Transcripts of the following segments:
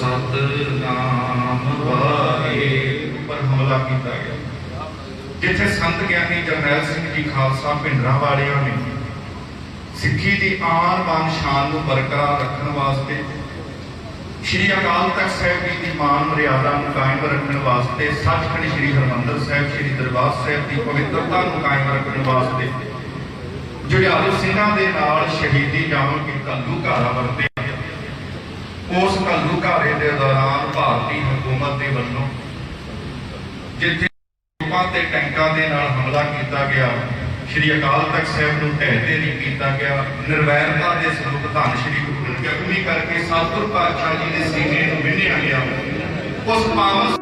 ਸਤਨਾਮ ਵਾਹਿਗੁਰੂ ਪਰ ਹਮਲਾ ਕੀਤਾ ਗਿਆ। ਜਿੱਥੇ ਸੰਤ ਗਿਆਨੀ ਜਰਨੈਲ ਸਿੰਘ ਜੀ ਖਾਲਸਾ ਭਿੰਡਰਾਂ ਵਾਲਿਆਂ ਨੇ ਸਿੱਖੀ ਦੀ ਆਨ ਬਾਨ ਸ਼ਾਨ ਨੂੰ ਬਰਕਰਾਰ ਰੱਖਣ ਵਾਸਤੇ ਸ਼੍ਰੀ ਅਕਾਲ ਤਖਤ ਸਾਹਿਬ ਜੀ ਦੀ ਮਾਨ ਮਰਿਆਦਾ ਨੂੰ ਕਾਇਮ ਰੱਖਣ ਵਾਸਤੇ ਸੱਚਖੰਡ ਸ਼੍ਰੀ ਹਰਿਮੰਦਰ ਸਾਹਿਬ, ਸ਼੍ਰੀ ਦਰਬਾਰ ਸਾਹਿਬ ਦੀ ਪਵਿੱਤਰਤਾ ਨੂੰ ਕਾਇਮ ਰੱਖਣ ਵਾਸਤੇ ਜੁਝਾਰੂ ਸਿੰਘਾਂ ਦੇ ਨਾਲ ਸ਼ਹੀਦੀ ਜਾਮ ਕੀਤਾ ਲੂਕਾਰਾ ਵਰਤੇ। ਉਸ ਘੱਲੂਘਾਰੇ ਦੇ ਦੌਰਾਨ ਭਾਰਤੀ ਹਕੂਮਤ ਦੇ ਵੱਲੋਂ ਜਿੱਥੇ ਟੋਪਾਂ ਤੇ ਟੈਂਕਾਂ ਦੇ ਨਾਲ ਹਮਲਾ ਕੀਤਾ ਗਿਆ, ਸ਼੍ਰੀ ਅਕਾਲ ਤਖਤ ਸਾਹਿਬ ਨੂੰ ਢਹਿ ਢੇਰੀ ਕੀਤਾ ਗਿਆ, ਨਿਰਵੈਰਤਾ ਦੇ ਸਰੂਪ ਧੰਨ ਸ਼੍ਰੀ ਗੁਰੂ ਗ੍ਰੰਥ ਸਾਹਿਬ ਕਰਕੇ ਸਤਿਗੁਰ ਪਾਤਸ਼ਾਹ ਜੀ ਦੇ ਸੀਨੇ ਨੂੰ ਵਿੰਨਿਆ ਗਿਆ। ਉਸ ਪਾਵਨ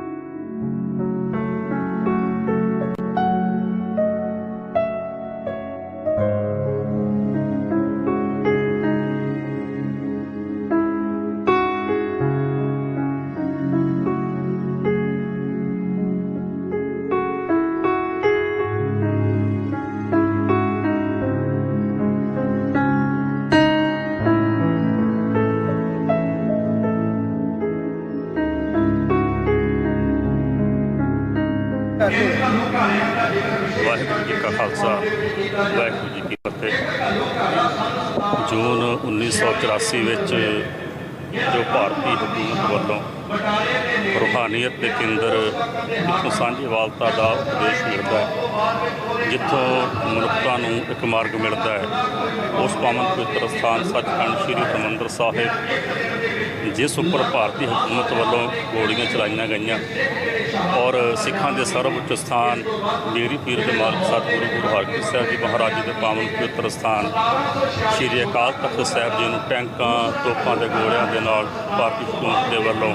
ਵਾਹਿਗੁਰੂ ਜੀ ਕਾ ਖਾਲਸਾ, ਵਾਹਿਗੁਰੂ ਜੀ ਕੀ ਫਤਿਹ। ਜੂਨ 1984 ਵਿੱਚ ਜੋ ਭਾਰਤੀ ਹਕੂਮਤ ਵੱਲੋਂ ਰੂਹਾਨੀਅਤ ਦੇ ਕੇਂਦਰ ਜਿੱਥੋਂ ਸਾਂਝੀਵਾਲਤਾ ਦਾ ਉਪਦੇਸ਼ ਮਿਲਦਾ ਹੈ, ਜਿੱਥੋਂ ਮਨੁੱਖਤਾ ਨੂੰ ਇੱਕ ਮਾਰਗ ਮਿਲਦਾ ਹੈ, ਉਸ ਪਾਵਨ ਪਵਿੱਤਰ ਸਥਾਨ ਸੱਚਖੰਡ ਸ੍ਰੀ ਹਰਿਮੰਦਰ ਸਾਹਿਬ ਜਿਸ ਉੱਪਰ ਭਾਰਤੀ ਹਕੂਮਤ ਵੱਲੋਂ ਗੋਲੀਆਂ ਚਲਾਈਆਂ ਗਈਆਂ ਔਰ ਸਿੱਖਾਂ ਦੇ ਸਰਵਉੱਚ ਸਥਾਨ ਮੇਰੀ ਪੀਰ ਦੇ ਮਾਲਕ ਸਤਿਗੁਰੂ ਗੁਰੂ ਹਰਗੋਬਿੰਦ ਸਾਹਿਬ ਜੀ ਮਹਾਰਾਜ ਜੀ ਦੇ ਪਾਵਨ ਪਵਿੱਤਰ ਸਥਾਨ, ਸ਼੍ਰੀ ਅਕਾਲ ਤਖਤ ਸਾਹਿਬ ਜੀ ਨੂੰ ਟੈਂਕਾਂ, ਤੋਪਾਂ ਦੇ ਗੋਲਿਆਂ ਦੇ ਨਾਲ ਭਾਰਤੀ ਹਕੂਮਤ ਦੇ ਵੱਲੋਂ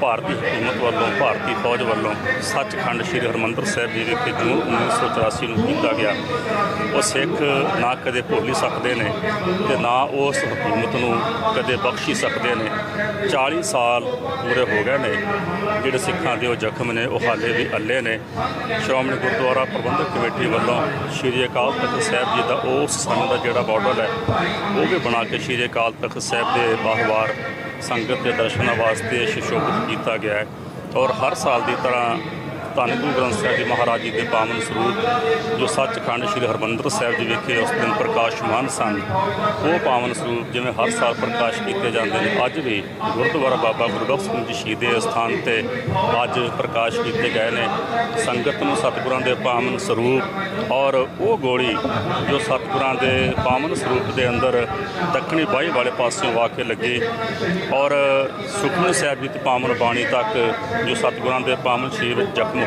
ਭਾਰਤੀ ਹਕੂਮਤ ਵੱਲੋਂ, ਭਾਰਤੀ ਫੌਜ ਵੱਲੋਂ ਸੱਚਖੰਡ ਸ੍ਰੀ ਹਰਿਮੰਦਰ ਸਾਹਿਬ ਜੀ ਵਿਖੇ ਜੂਨ 1984 ਨੂੰ ਕੀਤਾ ਗਿਆ। ਉਹ ਸਿੱਖ ਨਾ ਕਦੇ ਭੁੱਲ ਸਕਦੇ ਨੇ ਤੇ ਨਾ ਉਸ ਹਕੂਮਤ ਨੂੰ ਕਦੇ ਬਖਸ਼ੀ ਸਕਦੇ ਨੇ। 40 ਸਾਲ ਪੂਰੇ ਹੋ ਗਏ ਨੇ, ਜਿਹੜੇ ਸਿੱਖਾਂ ਦੇ ਉਹ ਜ਼ਖਮ ਨੇ, ਉਹ ਹਾਲੇ ਵੀ ਅੱਲੇ ਨੇ। ਸ਼੍ਰੋਮਣੀ ਗੁਰਦੁਆਰਾ ਪ੍ਰਬੰਧਕ ਕਮੇਟੀ ਵੱਲੋਂ ਸ੍ਰੀ ਅਕਾਲ ਤਖਤ ਸਾਹਿਬ ਜੀ ਦਾ ਉਸ ਸੰਨ ਦਾ ਜਿਹੜਾ ਮਾਡਲ ਹੈ, ਉਹ ਵੀ ਬਣਾ ਕੇ ਸ੍ਰੀ ਅਕਾਲ ਤਖਤ ਸਾਹਿਬ ਦੇ ਬਾਹਵਾਰ ਸੰਗਤ ਦੇ ਦਰਸ਼ਨਾਂ ਵਾਸਤੇ ਸ਼ਿਸ਼ੋਭਿਤ ਕੀਤਾ ਗਿਆ ਹੈ। ਔਰ ਹਰ ਸਾਲ ਦੀ ਤਰ੍ਹਾਂ ਧੰਨ ਗੁਰੂ ਗ੍ਰੰਥ ਸਾਹਿਬ ਜੀ ਮਹਾਰਾਜ ਜੀ ਦੇ ਪਾਵਨ ਸਰੂਪ, ਜੋ ਸੱਚਖੰਡ ਸ੍ਰੀ ਹਰਿਮੰਦਰ ਸਾਹਿਬ ਜੀ ਵਿਖੇ ਉਸ ਦਿਨ ਪ੍ਰਕਾਸ਼ਮਾਨ ਸਨ, ਉਹ ਪਾਵਨ ਸਰੂਪ ਜਿਵੇਂ ਹਰ ਸਾਲ ਪ੍ਰਕਾਸ਼ ਕੀਤੇ ਜਾਂਦੇ ਨੇ, ਅੱਜ ਵੀ ਗੁਰਦੁਆਰਾ ਬਾਬਾ ਗੁਰਬਖਸ਼ ਸਿੰਘ ਜੀ ਸ਼ਹੀਦੇ ਸਥਾਨ ਤੇ ਅੱਜ ਪ੍ਰਕਾਸ਼ ਕੀਤੇ ਗਏ ਨੇ। ਸੰਗਤ ਨੂੰ ਸਤਿਗੁਰਾਂ ਦੇ ਪਾਵਨ ਸਰੂਪ ਔਰ ਉਹ ਗੋਲੀ ਜੋ ਸਤਿਗੁਰਾਂ ਦੇ ਪਾਵਨ ਸਰੂਪ ਦੇ ਅੰਦਰ ਦੱਖਣੀ ਬਾਈ ਵਾਲੇ ਪਾਸਿਓਂ ਵਾ ਕੇ ਲੱਗੀ ਔਰ ਸੁਖਮਨੀ ਸਾਹਿਬ ਜੀ ਦੀ ਪਾਵਨ ਬਾਣੀ ਤੱਕ ਜੋ ਸਤਿਗੁਰਾਂ ਦੇ ਪਾਵਨ ਸ਼ਰੀਰ ਜ਼ਖਮ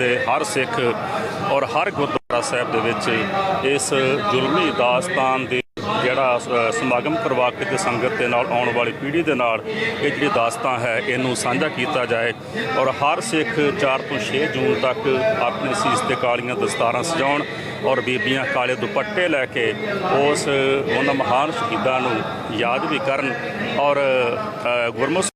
ਵਸਦੇ ਹਰ ਸਿੱਖ ਔਰ ਹਰ ਗੁਰਦੁਆਰਾ ਸਾਹਿਬ ਦੇ ਵਿੱਚ ਇਸ ਜ਼ੁਲਮੀ ਦਾਸਤਾਨ ਦੇ ਜਿਹੜਾ ਸਮਾਗਮ ਕਰਵਾ ਕੇ ਤੇ ਸੰਗਤ ਦੇ ਨਾਲ ਆਉਣ ਵਾਲੀ ਪੀੜ੍ਹੀ ਦੇ ਨਾਲ ਇਹ ਜਿਹੜੀ ਦਾਸਤਾਂ ਹੈ, ਇਹਨੂੰ ਸਾਂਝਾ ਕੀਤਾ ਜਾਏ ਔਰ ਹਰ ਸਿੱਖ 4 ਤੋਂ 6 ਜੂਨ ਤੱਕ ਆਪਣੇ ਸੀਸ ਤੇ ਕਾਲੀਆਂ ਦਸਤਾਰਾਂ ਸਜਾਉਣ ਔਰ ਬੀਬੀਆਂ ਕਾਲੇ ਦੁਪੱਟੇ ਲੈ ਕੇ ਉਸ ਉਹਨਾਂ ਮਹਾਨ ਸ਼ਹੀਦਾਂ ਨੂੰ ਯਾਦ ਵੀ ਕਰਨ ਔਰ ਗੁਰਮੁਖ